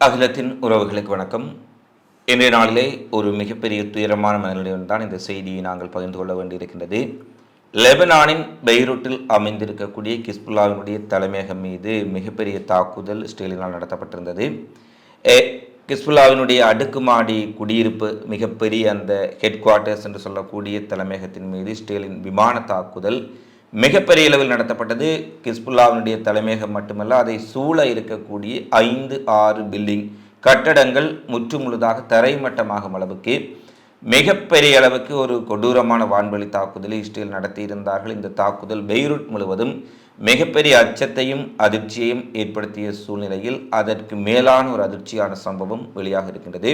அகிலத்தின் உறவுகளுக்கு வணக்கம். இன்றைய நாளிலே ஒரு மிகப்பெரிய துயரமான மனநிலையுடன் தான் இந்த செய்தியை நாங்கள் பகிர்ந்து கொள்ள வேண்டியிருக்கின்றது. லெபனானின் பெய்ரூட்டில் அமைந்திருக்கக்கூடிய கிஸ்புல்லாவினுடைய தலைமையகம் மீது மிகப்பெரிய தாக்குதல் இஸ்ரேலினால் நடத்தப்பட்டிருந்தது. கிஸ்புல்லாவினுடைய அடுக்குமாடி குடியிருப்பு மிகப்பெரிய அந்த ஹெட் குவார்ட்டர்ஸ் என்று சொல்லக்கூடிய தலைமையகத்தின் மீது இஸ்ரேலின் விமான தாக்குதல் மிகப்பெரிய அளவில் நடத்தப்பட்டது கிஸ்புல்லாவினுடைய தலைமையகம் மட்டுமல்ல அதை சூழ இருக்கக்கூடிய ஐந்து ஆறு பில்டிங் கட்டடங்கள் முற்றுமுழுதாக தரைமட்டமாகும் அளவுக்கு மிகப்பெரிய அளவுக்கு ஒரு கொடூரமான வான்வழி தாக்குதலை இஸ்ரேல் நடத்தியிருந்தார்கள். இந்த தாக்குதல் பெய்ரூட் முழுவதும் மிகப்பெரிய அச்சத்தையும் அதிர்ச்சியையும் ஏற்படுத்திய சூழ்நிலையில் அதற்கு மேலான ஒரு அதிர்ச்சியான சம்பவம் வெளியாக இருக்கின்றது.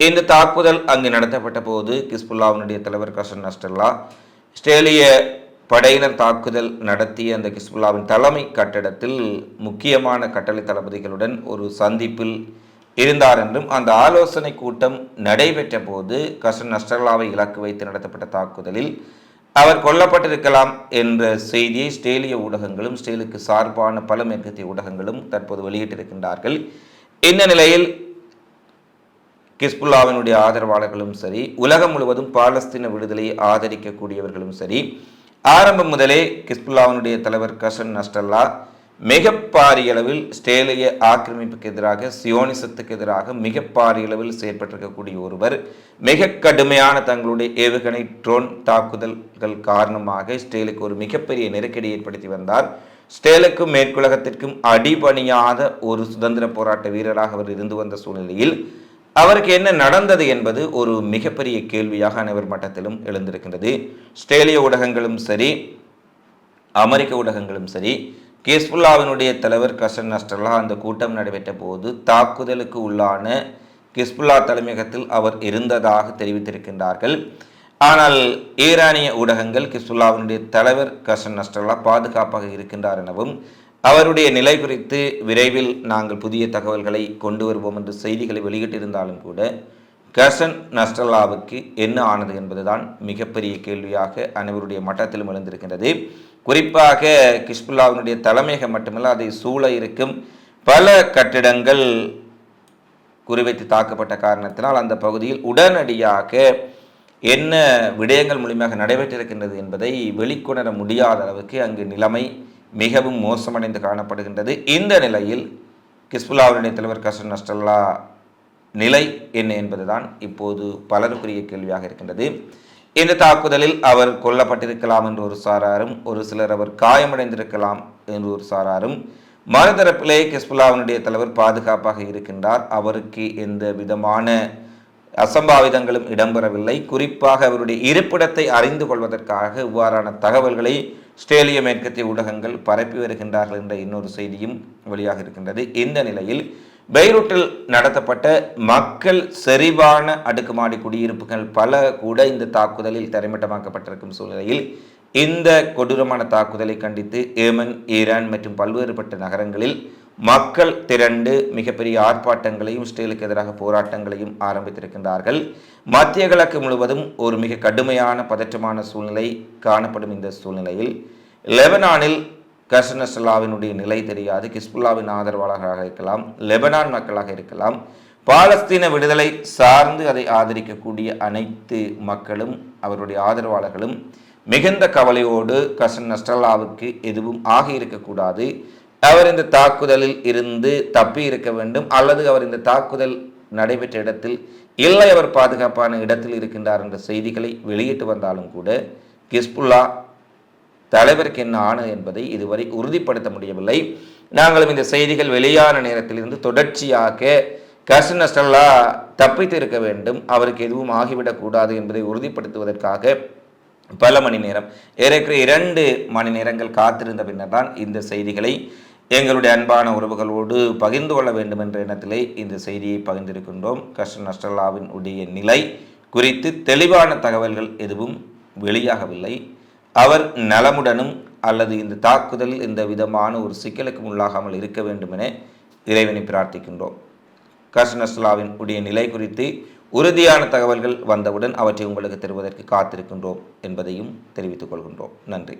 இந்த தாக்குதல் அங்கு நடத்தப்பட்ட போது கிஸ்புல்லாவினுடைய தலைவர் கசன் நஸ்டல்லா இஸ்ரேலிய படையினர் தாக்குதல் நடத்திய அந்த கிஸ்புல்லாவின் தலைமை கட்டடத்தில் முக்கியமான கட்டளை தளபதிகளுடன் ஒரு சந்திப்பில் இருந்தார் என்றும் அந்த ஆலோசனை கூட்டம் நடைபெற்ற போது கசன் நஸ்டர்லாவை இலக்கு வைத்து நடத்தப்பட்ட தாக்குதலில் அவர் கொல்லப்பட்டிருக்கலாம் என்ற செய்தியை ஸ்டேலிய ஊடகங்களும் ஸ்டேலுக்கு சார்பான பல மேற்கத்திய ஊடகங்களும் தற்போது வெளியிட்டிருக்கின்றார்கள். இந்த நிலையில் கிஸ்புல்லாவினுடைய ஆதரவாளர்களும் சரி உலகம் முழுவதும் பாலஸ்தீன விடுதலையை ஆதரிக்கக்கூடியவர்களும் சரி ஆரம்பம் முதலே கிஸ்புல்லாவினுடைய தலைவர் கசன் நஸ்டல்லா மிக பாரிய அளவில் ஸ்டேலிய ஆக்கிரமிப்புக்கு எதிராக சியோனிசத்துக்கு எதிராக மிக பாரிய அளவில் செயற்பட்டிருக்கக்கூடிய ஒருவர். மிக கடுமையான தங்களுடைய ஏவுகணை ட்ரோன் தாக்குதல்கள் காரணமாக ஸ்டேலுக்கு ஒரு மிகப்பெரிய நெருக்கடி ஏற்படுத்தி வந்தார். ஸ்டேலுக்கும் மேற்குலகத்திற்கும் அடிபணியாத ஒரு சுதந்திர போராட்ட வீரராக அவர் இருந்து வந்த சூழ்நிலையில் அவருக்கு என்ன நடந்தது என்பது ஒரு மிகப்பெரிய கேள்வியாக அனைவர் மட்டத்திலும் எழுந்திருக்கின்றது. ஸ்டேலிய ஊடகங்களும் சரி அமெரிக்க ஊடகங்களும் சரி கிஸ்புல்லாவினுடைய தலைவர் கசன் நஸ்டல்லா அந்த கூட்டம் நடைபெற்ற போது தாக்குதலுக்கு உள்ளான கிஸ்புல்லா தலைமையகத்தில் அவர் இருந்ததாக தெரிவித்திருக்கின்றார்கள். ஆனால் ஈரானிய ஊடகங்கள் கிஸ்புல்லாவினுடைய தலைவர் கசன் நஸ்டல்லா பாதுகாப்பாக இருக்கின்றார் எனவும் அவருடைய நிலை குறித்து விரைவில் நாங்கள் புதிய தகவல்களை கொண்டு வருவோம் என்று செய்திகளை வெளியிட்டிருந்தாலும் கூட கசன் நஸ்டல்லாவுக்கு என்ன ஆனது என்பதுதான் மிகப்பெரிய கேள்வியாக அனைவருடைய மட்டத்திலும் எழுந்திருக்கின்றது. குறிப்பாக கிஷ்புல்லாவினுடைய தலைமையகம் மட்டுமல்ல அதை சூழ இருக்கும் பல கட்டிடங்கள் குறிவைத்து தாக்கப்பட்ட காரணத்தினால் அந்த பகுதியில் உடனடியாக என்ன விடயங்கள் மூலியமாக நடைபெற்றிருக்கின்றது என்பதை வெளிக்கொணர முடியாத அளவுக்கு அங்கு நிலைமை மிகவும் மோசமடைந்து காணப்படுகின்றது. இந்த நிலையில் கிஸ்புல்லாவுடைய தலைவர் கசன் நஸ்டல்லா நிலை என்ன என்பதுதான் இப்போது பலருக்குரிய கேள்வியாக இருக்கின்றது. இந்த தாக்குதலில் அவர் கொல்லப்பட்டிருக்கலாம் என்று ஒரு சாராரும் ஒரு சிலர் அவர் காயமடைந்திருக்கலாம் என்று ஒரு சாராரும் மறுதரப்பிலே கிஸ்புல்லாவினுடைய தலைவர் பாதுகாப்பாக இருக்கின்றார். அவருக்கு எந்த விதமான அசம்பாவிதங்களும் இடம்பெறவில்லை. குறிப்பாக அவருடைய இருப்பிடத்தை அறிந்து கொள்வதற்காக இவ்வாறான தகவல்களை ஸ்டேலிய மேற்கத்திய ஊடகங்கள் பரப்பி வருகின்றார்கள் என்ற இன்னொரு செய்தியும் வெளியாக இருக்கின்றது. இந்த நிலையில் பெய்ரூட்டில் நடத்தப்பட்ட மக்கள் செறிவான அடுக்குமாடி குடியிருப்புகள் பல கூட இந்த தாக்குதலில் தரைமட்டமாக்கப்பட்டிருக்கும் சூழ்நிலையில் இந்த கொடூரமான தாக்குதலை கண்டித்து ஏமன் ஈரான் மற்றும் பல்வேறுபட்ட நகரங்களில் மக்கள் திரண்டு மிகப்பெரிய ஆர்ப்பாட்டங்களையும் இஸ்ரேலுக்கு எதிராக போராட்டங்களையும் ஆரம்பித்திருக்கின்றார்கள். மத்திய கிழக்கு முழுவதும் ஒரு மிக கடுமையான பதற்றமான சூழ்நிலை காணப்படும் இந்த சூழ்நிலையில். லெபனானில் கசனசல்லாவினுடைய நிலை தெரியாது. கிஸ்புல்லாவின் ஆதரவாளர்களாக இருக்கலாம் லெபனான் மக்களாக இருக்கலாம். பாலஸ்தீன விடுதலை சார்ந்து அதை ஆதரிக்கக்கூடிய அனைத்து மக்களும் அவருடைய ஆதரவாளர்களும் மிகுந்த கவலையோடு கசன் நஸ்டல்லாவுக்கு எதுவும் ஆகியிருக்கக்கூடாது அவர் இந்த தாக்குதலில் இருந்து தப்பி இருக்க வேண்டும் அல்லது அவர் இந்த தாக்குதல் நடைபெற்ற இடத்தில் இல்லை அவர் பாதுகாப்பான இடத்தில் இருக்கின்றார் என்ற செய்திகளை வெளியிட்டு வந்தாலும் கூட கிஸ்புல்லா தலைவருக்கு என்ன ஆனது என்பதை இதுவரை உறுதிப்படுத்த முடியவில்லை. நாங்களும் இந்த செய்திகள் வெளியான நேரத்திலிருந்து தொடர்ச்சியாக கசன் நஸ்டல்லா தப்பித்து இருக்க வேண்டும் அவருக்கு எதுவும் ஆகிவிடக்கூடாது என்பதை உறுதிப்படுத்துவதற்காக பல மணி நேரம் ஏறக்குறைய இரண்டு மணி நேரங்கள் காத்திருந்த பின்னர் தான் இந்த செய்திகளை எங்களுடைய அன்பான உறவுகளோடு பகிர்ந்து கொள்ள வேண்டும் என்ற எண்ணத்திலே இந்த செய்தியை பகிர்ந்திருக்கின்றோம். கஷ்ட நஷ்டலாவின் உடைய நிலை குறித்து தெளிவான தகவல்கள் எதுவும் வெளியாகவில்லை. அவர் நலமுடனும் அல்லது இந்த தாக்குதலில் இந்த விதமான ஒரு சிக்கலுக்கும் உள்ளாகாமல் இருக்க வேண்டும் என இறைவனை பிரார்த்திக்கின்றோம். கஷ்ணஸ்லாவின் உடைய நிலை குறித்து உறுதியான தகவல்கள் வந்தவுடன் அவற்றை உங்களுக்கு தருவதற்கு காத்திருக்கின்றோம் என்பதையும் தெரிவித்துக் கொள்கின்றோம். நன்றி.